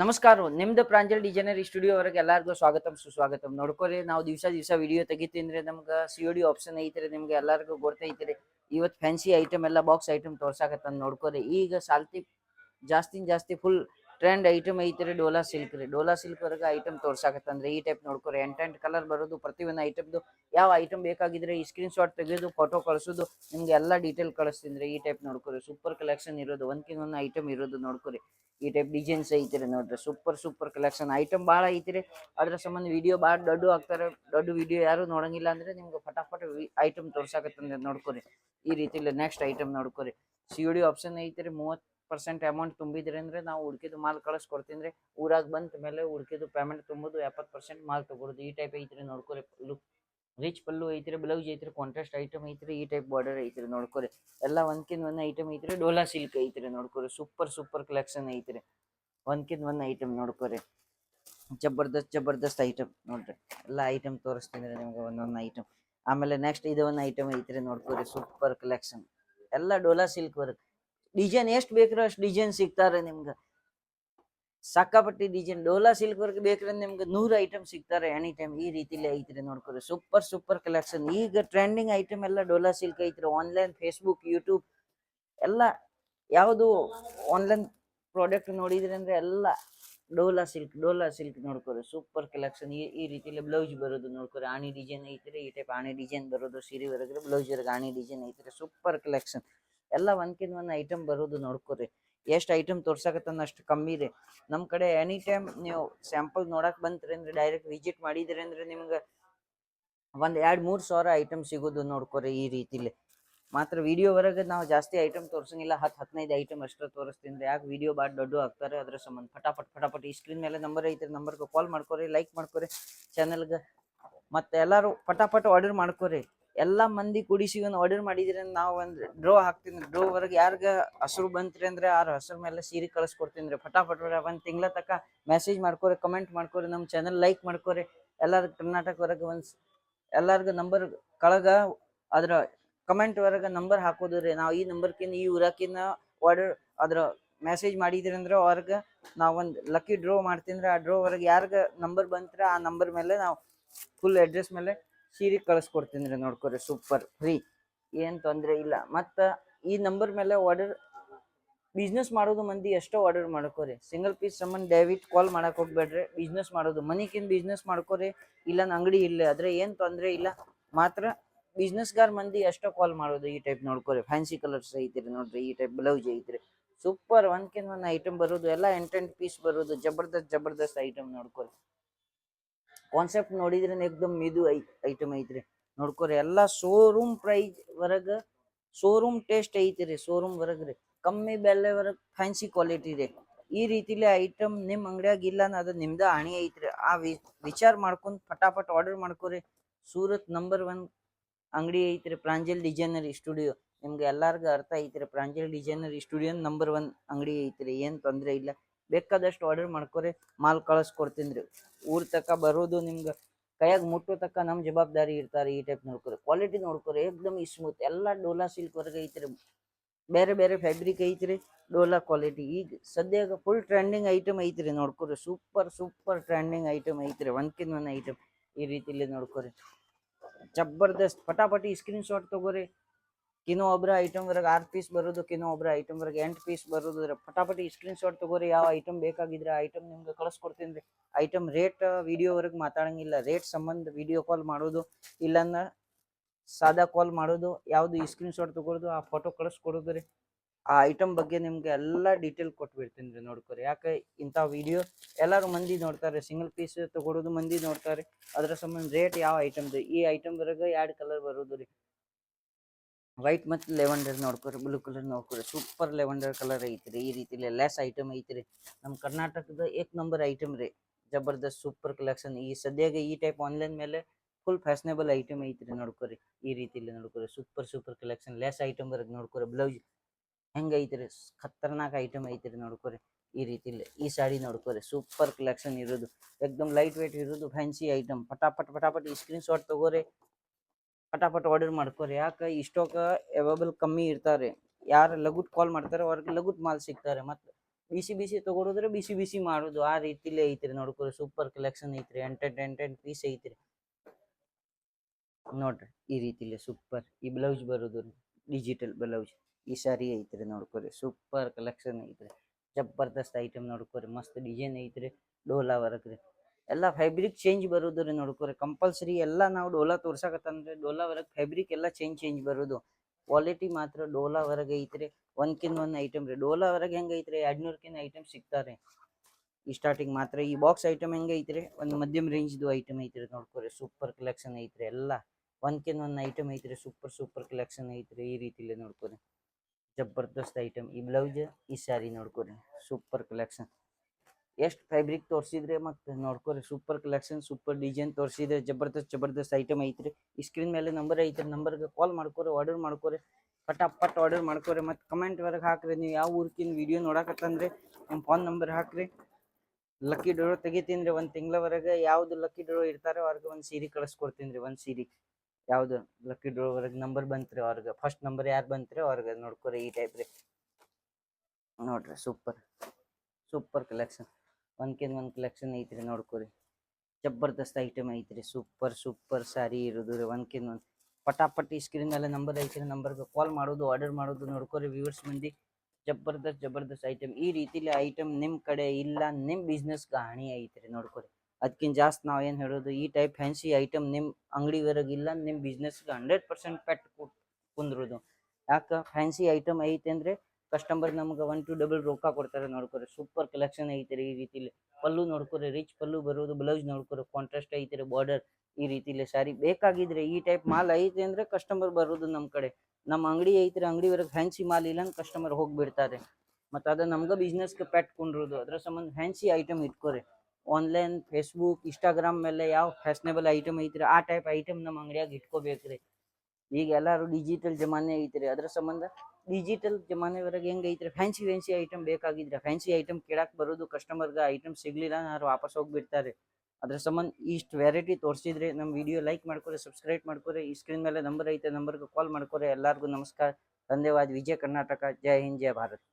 ನಮಸ್ಕಾರ, ನಿಮ್ದು Pranjal designery studio ಅವ್ರಿಗೆ ಎಲ್ಲರಿಗೂ ಸ್ವಾಗತ, ಸುಸ್ವಾಗತ. ನೋಡ್ಕೊರಿ ನಾವು ದಿವಸ ದಿವಸ ವಿಡಿಯೋ ತೆಗಿತೀನ್ರಿ, ನಮ್ಗೆ ಸಿ ಒ ಡಿ ಆಪ್ಷನ್ ಐತ್ರಿ, ನಿಮ್ಗೆ ಎಲ್ಲರಿಗೂ ಗೊತ್ತೈತ್ರಿ ಇವತ್ತು ಫ್ಯಾನ್ಸಿ ಐಟಮ್ ಎಲ್ಲ ಬಾಕ್ಸ್ ಐಟಮ್ ತೋರ್ಸಾಕತ್ತ ನೋಡ್ಕೊರಿ ಈಗ ಸಾಲ್ತಿ ಜಾಸ್ತಿ ಜಾಸ್ತಿ ಫುಲ್ ಟ್ರೆಂಡ್ ಐಟಮ್ ಐತ್ರಿ ಡೋಲಾ ಸಿಲ್ಕ್ ರೀ. ಡೋಲಾ ಸಿಲ್ಕ್ ವರೆಗೆ ಐಟಮ್ ತೋರ್ಸಾಕತ್ತಂದ್ರೆ ಈ ಟೈಪ್ ನೋಡ್ಕೊರಿ. ಎಂಟೆಂಟ್ ಕಲರ್ ಬರೋದು ಪ್ರತಿಯೊಂದು ಐಟಮ್ದು ಯಾವ ಐಟಮ್ ಬೇಕಾಗಿದ್ರೆ ಈ ಸ್ಕ್ರೀನ್ ಶಾಟ್ ತೆಗೆದು ಫೋಟೋ ಕಳಿಸೋದು, ನಿಮ್ಗೆ ಎಲ್ಲ ಡೀಟೇಲ್ ಕಳಿಸ್ತೀನಿ ಈ ಟೈಪ್ ನೋಡ್ಕೊರಿ. ಸೂಪರ್ ಕಲೆಕ್ಷನ್ ಇರೋದು. ಒಂದ್ಕಿಂತ ಒಂದು ಐಟಮ್ ಇರೋದು ನೋಡ್ಕೊರಿ. ಈ ಟೈಪ್ ಡಿಸೈನ್ಸ್ ಐತಿರಿ ನೋಡ್ರಿ. ಸೂಪರ್ ಸೂಪರ್ ಕಲೆಕ್ಷನ್ ಐಟಮ್ ಭಾಳ ಐತಿರಿ ಅದ್ರ ಸಂಬಂಧ ವಿಡಿಯೋ ಭಾಳ ದೊಡ್ಡ ಆಗ್ತಾರೆ. ದೊಡ್ಡ ವಿಡಿಯೋ ಯಾರು ನೋಡಂಗಿಲ್ಲ ಅಂದ್ರೆ ನಿಮ್ಗೆ ಫಟಾಫಟ್ ಐಟಮ್ ತೋರ್ಸಾಕತ್ತಂದ್ರೆ ನೋಡ್ಕೊರಿ. ಈ ರೀತಿಲಿ ನೆಕ್ಸ್ಟ್ ಐಟಮ್ ನೋಡ್ಕೊರಿ. ಸಿ ಡಿ ಆಪ್ಷನ್ ಐತಿರಿ ಮೂವತ್ತು ಪರ್ಸೆಂಟ್ ಅಮೌಂಟ್ ತುಂಬಿದ್ರಿ ಅಂದ್ರೆ ನಾವು ಹುಡುಕಿದ ಮಾಲ್ ಕಳಿಸ್ಕೊಡ್ತೀನಿ ರೀ ಊರಾಗ ಬಂತ ಮೇಲೆ ಹುಡುಕಿದ ಪೇಮೆಂಟ್ ತುಂಬೋದು, ಎಪ್ಪತ್ತು ಪರ್ಸೆಂಟ್ ಮಾಲ್ ತಗೊಳೋದು. ಈ ಟೈಪ್ ಐತ್ರಿ ನೋಡ್ಕೊರಿ. ಲುಕ್ ರಿಚ್ ಪಲ್ಲು ಐತ್ರಿ ಬ್ಲೌಸ್ ಐತ್ರಿ ಕಾಂಟ್ರಾಸ್ಟ್ ಐಟಮ್ ಐತ್ರಿ, ಈ ಟೈಪ್ ಬಾರ್ಡರ್ ಐತ್ರಿ ನೋಡ್ಕೊರಿ. ಎಲ್ಲ ಒಂದ್ಕಿಂದ ಒಂದ್ ಐಟಮ್ ಐತ್ರಿ ಡೋಲಾ ಸಿಲ್ಕ್ ಐತ್ರಿ ನೋಡ್ಕೊರಿ. ಸೂಪರ್ ಸೂಪರ್ ಕಲೆಕ್ಷನ್ ಐತ್ರಿ. ಒಂದ್ಕಿಂದ ಒಂದ್ ಐಟಮ್ ನೋಡ್ಕೊರಿ. ಜಬರ್ದಸ್ತ್ ಜಬರ್ದಸ್ತ್ ಐಟಮ್ ನೋಡ್ರಿ. ಎಲ್ಲ ಐಟಮ್ ತೋರಿಸ್ತೀನಿ ರೀ ನಿಮ್ಗೆ ಒಂದೊಂದು ಐಟಮ್ ಆಮೇಲೆ ನೆಕ್ಸ್ಟ್ ಇದು ಒಂದು ಐಟಮ್ ಐತ್ರಿ ನೋಡ್ಕೊರಿ. ಸೂಪರ್ ಕಲೆಕ್ಷನ್ ಎಲ್ಲ ಡೋಲಾ ಸಿಲ್ಕ್ ವರ್ಕ್ ಡಿಸೈನ್ ಎಷ್ಟು ಬೇಕ್ರ ಅಷ್ಟು ಡಿಸೈನ್ ಸಿಗ್ತಾರೆ ನಿಮ್ಗೆ. ಸಕ್ಕಾಪಟ್ಟಿ ಡಿಸೈನ್ ಡೋಲಾ ಸಿಲ್ಕ್ ವರ್ಕ್ ಬೇಕ್ರೆ ನಿಮ್ಗೆ ನೂರು ಐಟಮ್ ಸಿಗ್ತಾರೆ ಎನಿ ಟೈಮ್ ಈ ರೀತಿಲಿ ಐತ್ರಿ ನೋಡ್ಕೊರಿ. Super super collection. ಈಗ ಟ್ರೆಂಡಿಂಗ್ ಐಟಮ್ ಎಲ್ಲ ಡೋಲಾ ಸಿಲ್ಕ್ ಐತ್ರಿ. ಆನ್ಲೈನ್ ಫೇಸ್ಬುಕ್ ಯೂಟ್ಯೂಬ್ ಎಲ್ಲ ಯಾವುದು ಆನ್ಲೈನ್ ಪ್ರಾಡಕ್ಟ್ ನೋಡಿದ್ರಿ ಅಂದ್ರೆ ಎಲ್ಲ Dola silk Dola silk ನೋಡ್ಕೊರಿ. Super collection. ಈ ಈ ರೀತಿಲಿ ಬ್ಲೌಸ್ ಬರೋದು ನೋಡ್ಕೊರಿ. ಆಣಿ ಡಿಸೈನ್ ಐತ್ರಿ. ಈ ಟೈಪ್ ಆಣಿ ಡಿಸೈನ್ ಬರೋದು, ಸೀರೆ ವರ್ಗ ಬ್ಲೌಸ್ ವರ್ಗ ಆಣಿ ಡಿಸೈನ್ ಐತ್ರಿ. Super collection. ಎಲ್ಲ ಒಂದ್ಕಿನ್ ಒಂದ್ ಐಟಮ್ ಬರೋದು ನೋಡ್ಕೊರಿ. ಎಷ್ಟು ಐಟಮ್ ತೋರ್ಸಕತ್ತನ ಅಷ್ಟು ಕಮ್ಮಿ ರೀ. ನಮ್ಮ ಕಡೆ ಎನಿ ಟೈಮ್ ನೀವು ಸ್ಯಾಂಪಲ್ ನೋಡಕ್ ಬಂತ್ರಿ ಅಂದ್ರೆ ಡೈರೆಕ್ಟ್ ವಿಸಿಟ್ ಮಾಡಿದ್ರಿ ಅಂದ್ರೆ ನಿಮ್ಗೆ ಒಂದ್ ಎರಡ್, ಮೂರ್ ಸಾವಿರ ಐಟಮ್ ಸಿಗೋದು ನೋಡ್ಕೊರಿ ಈ ರೀತಿಲಿ. ಮಾತ್ರ ವಿಡಿಯೋ ಹೊರಗೆ ನಾವು ಜಾಸ್ತಿ ಐಟಮ್ ತೋರ್ಸಂಗಿಲ್ಲ, ಹತ್ತು, ಹದಿನೈದು ಐಟಮ್ ಅಷ್ಟೇ ತೋರಿಸ್ತೀನಿ ಯಾಕೆ ವಿಡಿಯೋ ಭಾಳ ದೊಡ್ಡ ಆಗ್ತಾರೆ, ಅದ್ರ ಸಂಬಂಧ ಫಟಾಫಟ್ ಫಟಾಫಟ್ ಈ ಸ್ಕ್ರೀನ್ ಮೇಲೆ ನಂಬರ್ ಐತ್ರಿ ನಂಬರ್ಗೆ ಕಾಲ್ ಮಾಡ್ಕೊರಿ ಲೈಕ್ ಮಾಡ್ಕೊರಿ ಚಾನಲ್ಗೆ ಮತ್ತೆ ಎಲ್ಲರೂ ಫಟಾಫಟ್ ಆರ್ಡರ್ ಮಾಡ್ಕೊರಿ. ಎಲ್ಲಾ ಮಂದಿ ಕೂಡಿಸಿ ಒಂದು ಆರ್ಡರ್ ಮಾಡಿದ್ರೆ ನಾವು ಒಂದು ಡ್ರೋ ಹಾಕ್ತೀನಿ. ಡ್ರೋ ವರೆಗೆ ಯಾರ್ಗ ಹಸಿರು ಬಂತ್ರಿ ಅಂದ್ರೆ ಆ ಹಸಿರು ಮೇಲೆ ಸೀರೆ ಕಳಿಸ್ಕೊಡ್ತೀನಿ ರೀ ಫಟಾಫಟ್ ಒಂದು ತಿಂಗಳ ತಕ ಮೆಸೇಜ್ ಮಾಡ್ಕೋರಿ ಕಮೆಂಟ್ ಮಾಡ್ಕೋರಿ ನಮ್ಮ ಚಾನಲ್ ಲೈಕ್ ಮಾಡ್ಕೋರಿ. ಎಲ್ಲಾರು ಕರ್ನಾಟಕ ವರ್ಗ ಒಂದು ಎಲ್ಲಾರ್ಗ ನಂಬರ್ ಕಳಗ ಅದ್ರ ಕಮೆಂಟ್ ವರೆಗೆ ನಂಬರ್ ಹಾಕೋದ್ರಿ. ನಾವು ಈ ನಂಬರ್ಕಿನ್ನ ಈ ಊರಕಿನ್ನ ಆರ್ಡರ್ ಅದ್ರ ಮೆಸೇಜ್ ಮಾಡಿದ್ರಿ ಅಂದ್ರೆ ಅವ್ರಿಗೆ ನಾವು ಒಂದು ಲಕ್ಕಿ ಡ್ರೋ ಮಾಡ್ತೀನಿ ಆ ಡ್ರೋ ವರೆಗೆ ಯಾರ್ಗ ನಂಬರ್ ಬಂತ್ರ ಆ ನಂಬರ್ ಮೇಲೆ ನಾವು ಫುಲ್ ಅಡ್ರೆಸ್ ಮೇಲೆ ಸೀರೆ ಕಳಿಸ್ಕೊಡ್ತೀನಿ ರೀ ನೋಡ್ಕೊರಿ ಸೂಪರ್ ಫ್ರೀ ಏನು ತೊಂದರೆ ಇಲ್ಲ. ಮತ್ತ ಈ ನಂಬರ್ ಮೇಲೆ ಆರ್ಡರ್ ಬಿಸ್ನೆಸ್ ಮಾಡೋದು ಮಂದಿ ಎಷ್ಟೋ ಆರ್ಡರ್ ಮಾಡ್ಕೋರಿ. ಸಿಂಗಲ್ ಪೀಸ್ ಸಂಬಂಧ ದಯವಿಟ್ಟು ಕಾಲ್ ಮಾಡಕ್ ಹೋಗ್ಬೇಡ್ರಿ. ಬಿಸ್ನೆಸ್ ಮಾಡೋದು. ಮನಿಕಿನ್ ಬಿಸ್ನೆಸ್ ಮಾಡ್ಕೋರಿ. ಇಲ್ಲ ಅಂಗಡಿ ಇಲ್ಲ. ಆದರೆ ಏನು ತೊಂದರೆ ಇಲ್ಲ. ಮಾತ್ರ ಬಿಸ್ನೆಸ್ಗಾರ್ ಮಂದಿ ಎಷ್ಟೋ ಕಾಲ್ ಮಾಡೋದು ಈ ಟೈಪ್ ನೋಡ್ಕೋರಿ. ಫ್ಯಾನ್ಸಿ ಕಲರ್ಸ್ ಐತಿರಿ ನೋಡ್ರಿ, ಈ ಟೈಪ್ ಬ್ಲೌಸ್ ಐತ್ರಿ. ಸೂಪರ್ ಒನ್ಕಿನ್ ಒಂದ್ ಐಟಮ್ ಬರೋದು. ಎಲ್ಲ ಎಂಟೆಂಟ್ ಪೀಸ್ ಬರೋದು. ಜಬರ್ದಸ್ತ್ ಜಬರ್ದಸ್ತ್ ಐಟಮ್ ನೋಡ್ಕೋರಿ. ಕಾನ್ಸೆಪ್ಟ್ ನೋಡಿದ್ರೆ ಎಕ್ದಮ್ ಇದು ಐಟಮ್ ಐತ್ರಿ. ನೋಡ್ಕೋರಿ, ಎಲ್ಲಾ ಶೋರೂಮ್ ಪ್ರೈಸ್ ವರಗ ಶೋರೂಮ್ ಟೇಸ್ಟ್ ಐತ್ರಿ ಶೋರೂಮ್ ವರಗ ರೀ ಕಮ್ಮಿ ಬೆಲೆ ವರಗ್ ಫ್ಯಾನ್ಸಿ ಕ್ವಾಲಿಟಿ ರೀ. ಈ ರೀತಿಲಿ ಐಟಮ್ ನಿಮ್ ಅಂಗಡಿಯಾಗ ಇಲ್ಲ ಅದು ನಿಮ್ದ ಹಣಿ ಐತ್ರಿ. ಆ ವಿಚಾರ ಮಾಡ್ಕೊಂಡ್ ಫಟಾಫಟ್ ಆರ್ಡರ್ ಮಾಡ್ಕೋರಿ. ಸೂರತ್ ನಂಬರ್ ಒನ್ ಅಂಗಡಿ ಐತ್ರಿ, ಪ್ರಾಂಜಲ್ ಡಿಸೈನರ್ ಸ್ಟುಡಿಯೋ ನಿಮ್ಗೆ ಎಲ್ಲಾರ್ಗು ಅರ್ಥ ಐತ್ರಿ, Pranjal designer studio number one ಅಂಗಡಿ ಐತ್ರಿ. ಏನ್ ತೊಂದ್ರೆ ಇಲ್ಲ. ಬೇಕಾದಷ್ಟು ಆರ್ಡರ್ ಮಾಡ್ಕೊರಿ, ಮಾಲ್ ಕಳಿಸ್ಕೊಡ್ತೀನಿ ರೀ. ಊರ್ ತಕ ಬರೋದು ನಿಮ್ಗೆ ಕೈಯಾಗ ಮುಟ್ಟೋ ತಕ್ಕ ನಮ್ಮ ಜವಾಬ್ದಾರಿ ಇರ್ತಾರೆ ಈ ಟೈಪ್ ನೋಡ್ಕೊರಿ ಕ್ವಾಲಿಟಿ ನೋಡ್ಕೊರಿ ಏಕ್ದಮ್ ಸ್ಮೂತ್ ಎಲ್ಲ ಡೋಲಾ ಸಿಲ್ಕ್ ವರ್ಗ ಐತ್ರಿ. ಬೇರೆ ಬೇರೆ ಫ್ಯಾಬ್ರಿಕ್ ಐತ್ರಿ, ಡೋಲಾ ಕ್ವಾಲಿಟಿ ಈಗ ಸದ್ಯಾಗ ಫುಲ್ ಟ್ರೆಂಡಿಂಗ್ ಐಟಮ್ ಐತ್ರಿ ನೋಡ್ಕೊರಿ. ಸೂಪರ್ ಸೂಪರ್ ಟ್ರೆಂಡಿಂಗ್ ಐಟಮ್ ಐತ್ರಿ. ಒಂದ್ಕಿಂತ ಒಂದು ಐಟಮ್ ಈ ರೀತಿಲಿ ನೋಡ್ಕೊರಿ. ಜಬರ್ದಸ್ತ್, ಪಟಾಪಟಿ ಸ್ಕ್ರೀನ್ ಶಾಟ್ ತಗೋರಿ. ಕಿನೋ ಒಬ್ರ ಐಟಮ್ ವರೆಗೆ ಆರು ಪೀಸ್ ಬರೋದು ಕಿನೋ ಒಬ್ರ ಐಟಮ್ ವರೆಗೆ ಎಂಟು ಪೀಸ್ ಬರೋದು ಪಟಾಪಟಿ ಸ್ಕ್ರೀನ್ ಶಾಟ್ ತಗೋರಿ, ಯಾವ ಐಟಮ್ ಬೇಕಾಗಿದ್ರೆ ಐಟಮ್ ನಿಮ್ಗೆ ಕಳಿಸ್ಕೊಡ್ತೀನಿ ರೀ. ಐಟಮ್ ರೇಟ್ ವಿಡಿಯೋ ವರೆಗೆ ಮಾತಾಡಂಗಿಲ್ಲ ರೇಟ್ ಸಂಬಂಧ ವಿಡಿಯೋ ಕಾಲ್ ಮಾಡೋದು, ಇಲ್ಲಂದ್ರ ಸಾದಾ ಕಾಲ್ ಮಾಡೋದು, ಯಾವುದು ಸ್ಕ್ರೀನ್ ಶಾಟ್ ತೊಗೊಳೋದು ಆ ಫೋಟೋ ಕಳಿಸ್ಕೊಡೋದು ರೀ. ಆ ಐಟಮ್ ಬಗ್ಗೆ ನಿಮ್ಗೆ ಎಲ್ಲ ಡೀಟೇಲ್ ಕೊಟ್ಬಿಡ್ತೀನಿ ರೀ ನೋಡ್ಕೊರಿ. ಯಾಕೆ ಇಂಥ ವಿಡಿಯೋ ಎಲ್ಲರೂ ಮಂದಿ ನೋಡ್ತಾರೆ ಸಿಂಗಲ್ ಪೀಸ್ ತಗೊಳೋದು ಮಂದಿ ನೋಡ್ತಾರೆ, ಅದರ ಸಂಬಂಧ ರೇಟ್ ಯಾವ ಐಟಮ್ದು ಈ ಐಟಮ್ ವರೆಗೆ ಎರಡು ಕಲರ್ ಬರೋದು ರೀ. ವೈಟ್ ಮತ್ತು ಲೆವೆಂಡರ್ ನೋಡ್ಕೊರಿ ಬ್ಲೂ ಕಲರ್ ನೋಡ್ಕೊರಿ ಸೂಪರ್ ಲೆವೆಂಡರ್ ಕಲರ್ ಐತ್ರಿ, ಈ ರೀತಿಲಿ ಲೆಸ್ ಐಟಮ್ ಐತ್ರಿ. ನಮ್ಮ ಕರ್ನಾಟಕದ ಏಕ್ ನಂಬರ್ ಐಟಮ್ ರೀ, ಜಬರ್ದಸ್ತ್ ಸೂಪರ್ ಕಲೆಕ್ಷನ್ ಈ ಸದ್ಯಾಗ ಈ ಟೈಪ್ ಆನ್ಲೈನ್ ಮೇಲೆ ಫುಲ್ ಫ್ಯಾಷನೇಬಲ್ ಐಟಮ್ ಐತ್ರಿ ನೋಡ್ಕೊರಿ, ಈ ರೀತಿಲಿ ನೋಡ್ಕೊರಿ super super collection less item ವರ್ಗ ನೋಡ್ಕೊರಿ ಬ್ಲೌಸ್ ಹೆಂಗ್ ಐತ್ರಿ, ಖತರ್ನಾಕ್ ಐಟಮ್ ಐತ್ರಿ ನೋಡ್ಕೊರಿ, ಈ ರೀತಿಲಿ. ಈ ಸಾಡಿ ನೋಡ್ಕೊರಿ ಸೂಪರ್ ಕಲೆಕ್ಷನ್ ಇರೋದು. ಎಕ್ದಮ್ ಲೈಟ್ ವೇಟ್ ಇರೋದು ಫ್ಯಾನ್ಸಿ ಐಟಮ್ ಪಟಾಪಟ್ ಪಟಾಪಟ್ ಈ ಸ್ಕ್ರೀನ್ ಶಾಟ್ ತಗೋರಿ ಪಟಾಪಟ್ ಆರ್ಡರ್ ಮಾಡ್ಕೋರಿ. ಯಾಕೆ ಸ್ಟಾಕ್ ಅವೈಲೇಬಲ್ ಕಮ್ಮಿ ಇರ್ತಾರೆ ಯಾರು ಲಗುಟ್ ಕಾಲ್ ಮಾಡ್ತಾರೆ ಅವ್ರಿಗೆ ಲಗುಟ್ ಮಾಲ್ ಸಿಗ್ತಾರೆ ಮತ್ತು ಬಿಸಿ ಬಿಸಿ ತಗೊಳಿದ್ರೆ ಬಿಸಿ ಬಿಸಿ ಮಾಡೋದು. ಆ ರೀತಿಲೇ ಐತ್ರಿ ನೋಡ್ಕೊರಿ. ಸೂಪರ್ ಕಲೆಕ್ಷನ್ ಐತ್ರಿ. ಎಂಟೆಂಟ್ ಎಂಟೆಂಟ್ ಪೀಸ್ ಐತ್ರಿ. ನೋಡ್ರಿ. ಈ ರೀತಿಲೇ ಸೂಪರ್ ಈ ಬ್ಲೌಸ್ ಬರೋದು ಡಿಜಿಟಲ್ ಬ್ಲೌಸ್ ಈ ಸಾರಿ ಐತ್ರಿ ನೋಡ್ಕೊರಿ. ಸೂಪರ್ ಕಲೆಕ್ಷನ್ ಐತ್ರಿ. ಜಬರ್ದಸ್ತ್ ಐಟಮ್ ನೋಡ್ಕೊರಿ. ಮಸ್ತ್ ಡಿಸೈನ್ ಐತ್ರಿ. ಡೋಲಾ ವರ್ಕ್ ರೀ ಎಲ್ಲ ಫ್ಯಾಬ್ರಿಕ್ ಚೇಂಜ್ ಬರೋದು ರೀ ನೋಡ್ಕೋರಿ. ಕಂಪಲ್ಸರಿ ಎಲ್ಲ ನಾವು ಡೋಲಾ ತೋರ್ಸಕತ್ತಂದ್ರೆ ಡೋಲಾ ಹೊರಗೆ ಫ್ಯಾಬ್ರಿಕ್ ಎಲ್ಲ ಚೇಂಜ್ ಚೇಂಜ್ ಬರೋದು. ಕ್ವಾಲಿಟಿ ಮಾತ್ರ ಡೋಲಾ ವರ್ಗ ಐತ್ರಿ. ಒಂದ್ಕಿನ್ ಒಂದ್ ಐಟಮ್ ರೀ. ಡೋಲಾ ವರ್ಗ ಹೆಂಗ್ ಐತ್ರಿ? ಎರಡ್ನೂರ್ಕಿನ್ ಐಟಮ್ ಸಿಗ್ತಾರೆ ಈ ಸ್ಟಾರ್ಟಿಂಗ್ ಮಾತ್ರ. ಈ ಬಾಕ್ಸ್ ಐಟಮ್ ಹೆಂಗ್ ಐತ್ರಿ? ಒಂದು ಮಧ್ಯಮ ರೇಂಜ್ದು ಐಟಮ್ ಐತ್ರಿ ನೋಡ್ಕೋರಿ. ಸೂಪರ್ ಕಲೆಕ್ಷನ್ ಐತ್ರಿ ಎಲ್ಲ. ಒಂದ್ಕಿನ್ ಒಂದ್ ಐಟಮ್ ಐತ್ರಿ. ಸೂಪರ್ ಸೂಪರ್ ಕಲೆಕ್ಷನ್ ಐತ್ರಿ. ಈ ರೀತಿಲೇ ನೋಡ್ಕೋರಿ. ಜಬರ್ದಸ್ತ್ ಐಟಮ್ ಈ ಬ್ಲೌಸ್ ಈ ಸ್ಯಾರಿ ನೋಡ್ಕೋರಿ. ಸೂಪರ್ ಕಲೆಕ್ಷನ್ ಎಷ್ಟು ಫ್ಯಾಬ್ರಿಕ್ ತೋರಿಸಿದ್ರೆ ಮತ್ತೆ ನೋಡ್ಕೊರಿ ಸೂಪರ್ ಕಲೆಕ್ಷನ್ ಸೂಪರ್ ಡಿಸೈನ್ ತೋರಿಸಿದ್ರೆ ಜಬರ್ದಸ್ತ್ ಜಬರ್ದಸ್ತ್ ಐಟಮ್ ಐತ್ರಿ. ಈ ಸ್ಕ್ರೀನ್ ಮೇಲೆ ನಂಬರ್ ಐತ್ರಿ ನಂಬರ್ಗೆ ಕಾಲ್ ಮಾಡ್ಕೊರಿ ಆರ್ಡರ್ ಮಾಡ್ಕೊರಿ, ಪಟಾಪಟ್ ಆರ್ಡರ್ ಮಾಡ್ಕೊರಿ, ಮತ್ತು ಕಮೆಂಟ್ ವರ್ಗ ಹಾಕ್ರಿ. ನೀವು ಯಾವ ಊರ್ಕಿನ ವಿಡಿಯೋ ನೋಡಕತ್ತಂದ್ರೆ ನಿಮ್ಮ ಫೋನ್ ನಂಬರ್ ಹಾಕ್ರಿ. ಲಕ್ಕಿ ಡ್ರೋ ತೆಗಿತೀನಿ ರೀ ಒಂದು ತಿಂಗಳವರೆಗೆ ಯಾವ್ದು ಲಕ್ಕಿ ಡ್ರೋ ಇರ್ತಾರೆ ಅವ್ರಿಗೆ ಒಂದು ಸೀರೆ ಕಳಿಸ್ಕೊಡ್ತೀನಿ ರೀ ಒಂದು ಸೀರೆ. ಯಾವುದು ಲಕ್ಕಿ ವರ್ಗ ನಂಬರ್ ಬಂತ್ರಿ ಅವ್ರಿಗೆ ಫಸ್ಟ್ ನಂಬರ್ ಯಾರು ಬಂತ್ರಿ ಅವ್ರಿಗೆ ನೋಡ್ಕೊರಿ ಈ ಟೈಪ್ ರೀ. ನೋಡ್ರಿ ಸೂಪರ್ ಸೂಪರ್ ಕಲೆಕ್ಷನ್ ಒಂದ್ಕಿಂತ ಒಂದು ಕಲೆಕ್ಷನ್ ಐತ್ರಿ ನೋಡ್ಕೊರಿ. ಜಬರ್ದಸ್ತ್ ಐಟಮ್ ಐತ್ರಿ. ಸೂಪರ್ ಸೂಪರ್ ಸಾರಿ ಇರೋದು ರೀ ಒಂದ್ಕಿಂತ ಒಂದು ಪಟಾಪಟಿ ಸ್ಕ್ರೀನ್ ಮೇಲೆ ನಂಬರ್ ಐತ್ರಿ. ನಂಬರ್ಗೆ ಕಾಲ್ ಮಾಡೋದು ಆರ್ಡರ್ ಮಾಡೋದು ನೋಡ್ಕೊರಿ ವ್ಯೂವರ್ಸ್ ಮಂದಿ. ಜಬರ್ದಸ್ತ್ ಜಬರ್ದಸ್ತ್ ಐಟಮ್ ಈ ರೀತಿಲಿ ಐಟಮ್ ನಿಮ್ಮ ಕಡೆ ಇಲ್ಲ ನಿಮ್ಮ ಬಿಸ್ನೆಸ್ಗೆ ಹಾನಿ ಐತ್ರಿ ನೋಡ್ಕೊರಿ. ಅದಕ್ಕಿಂತ ಜಾಸ್ತಿ ನಾವು ಏನು ಹೇಳೋದು, ಈ ಟೈಪ್ ಫ್ಯಾನ್ಸಿ ಐಟಮ್ ನಿಮ್ಮ ಅಂಗಡಿ ವರೆಗೆ ಇಲ್ಲ ನಿಮ್ಮ ಬಿಸ್ನೆಸ್ಗೆ ಹಂಡ್ರೆಡ್ ಪರ್ಸೆಂಟ್ ಪೆಟ್ ಕುಂದ್ರೋದು. ಯಾಕ? ಫ್ಯಾನ್ಸಿ ಐಟಮ್ ಐತೆ ಅಂದ್ರೆ ಕಸ್ಟಮರ್ ನಮ್ಗೆ ಒನ್ ಟು ಡಬಲ್ ರೊಕ್ಕ ಕೊಡ್ತಾರೆ ನೋಡ್ಕೊರಿ. ಸೂಪರ್ ಕಲೆಕ್ಷನ್ ಐತ್ರಿ ಈ ರೀತಿಲಿ. ಪಲ್ಲು ನೋಡ್ಕೊರಿ ರಿಚ್ ಪಲ್ಲು ಬರೋದು ಬ್ಲೌಸ್ ನೋಡ್ಕೊರಿ ಕಾಂಟ್ರಾಸ್ಟ್ ಐತ್ರಿ ಬಾರ್ಡರ್ ಈ ರೀತಿಲಿ ಸಾರಿ ಬೇಕಾಗಿದ್ರೆ ಈ ಟೈಪ್ ಮಾಲ್ ಐತೆ ಅಂದ್ರೆ ಕಸ್ಟಮರ್ ಬರೋದು ನಮ್ ಕಡೆ. ನಮ್ಮ ಅಂಗಡಿ ಐತ್ರಿ ಅಂಗಡಿ ವರೆಗೆ ಫ್ಯಾನ್ಸಿ ಮಾಲ್ ಇಲ್ಲ ಅಂದ್ರೆ ಕಸ್ಟಮರ್ ಹೋಗ್ಬಿಡ್ತಾರೆ. ಮತ್ತೆ ಅದು ನಮ್ಗೆ ಬಿಸ್ನೆಸ್ಗೆ ಪೆಟ್ ಕುಂಡ್ರೋದು. ಅದ್ರ ಸಂಬಂಧ ಫ್ಯಾನ್ಸಿ ಐಟಮ್ ಇಟ್ಕೊರಿ. ಆನ್ಲೈನ್ ಫೇಸ್ಬುಕ್ ಇನ್ಸ್ಟಾಗ್ರಾಮ್ ಮೇಲೆ ಯಾವ ಫ್ಯಾಷನೇಬಲ್ ಐಟಮ್ ಐತ್ರಿ, ಆ ಟೈಪ್ ಐಟಮ್ ನಮ್ಮ ಅಂಗಡಿಯಾಗ ಇಟ್ಕೋಬೇಕ್ರಿ. ಈಗ ಎಲ್ಲಾರು ಡಿಜಿಟಲ್ ಜಮಾನೆ ಐತ್ರಿ. ಅದ್ರ ಸಂಬಂಧ ಡಿಜಿಟಲ್ ಜಮಾನೆವರೆಗೆ ಹೆಂಗ್ ಐತ್ರಿ ಫ್ಯಾನ್ಸಿ ಫ್ಯಾನ್ಸಿ ಐಟಮ್ ಬೇಕಾಗಿದ್ರೆ ಫ್ಯಾನ್ಸಿ ಐಟಮ್ ಕೇಳಕ್ ಬರೋದು ಕಸ್ಟಮರ್ಗೆ ಐಟಮ್ ಸಿಗ್ಲಿಲ್ಲ ಅಂದ್ರೆ ವಾಪಸ್ ಹೋಗ್ಬಿಡ್ತಾರೆ. ಅದ್ರ ಸಂಬಂಧ ಇಷ್ಟು ವೆರೈಟಿ ತೋರಿಸಿದ್ರೆ. ನಮ್ಮ ವಿಡಿಯೋ ಲೈಕ್ ಮಾಡ್ಕೊರಿ ಸಬ್ಸ್ಕ್ರೈಬ್ ಮಾಡ್ಕೊರಿ. ಈ ಸ್ಕ್ರೀನ್ ಮೇಲೆ ನಂಬರ್ ಐತೆ ನಂಬರ್ಗೆ ಕಾಲ್ ಮಾಡ್ಕೊರಿ. ಎಲ್ಲರಿಗೂ ನಮಸ್ಕಾರ. ಧನ್ಯವಾದ. ವಿಜಯ ಕರ್ನಾಟಕ. ಜೈ ಹಿಂದ್, ಜೈ ಭಾರತ್.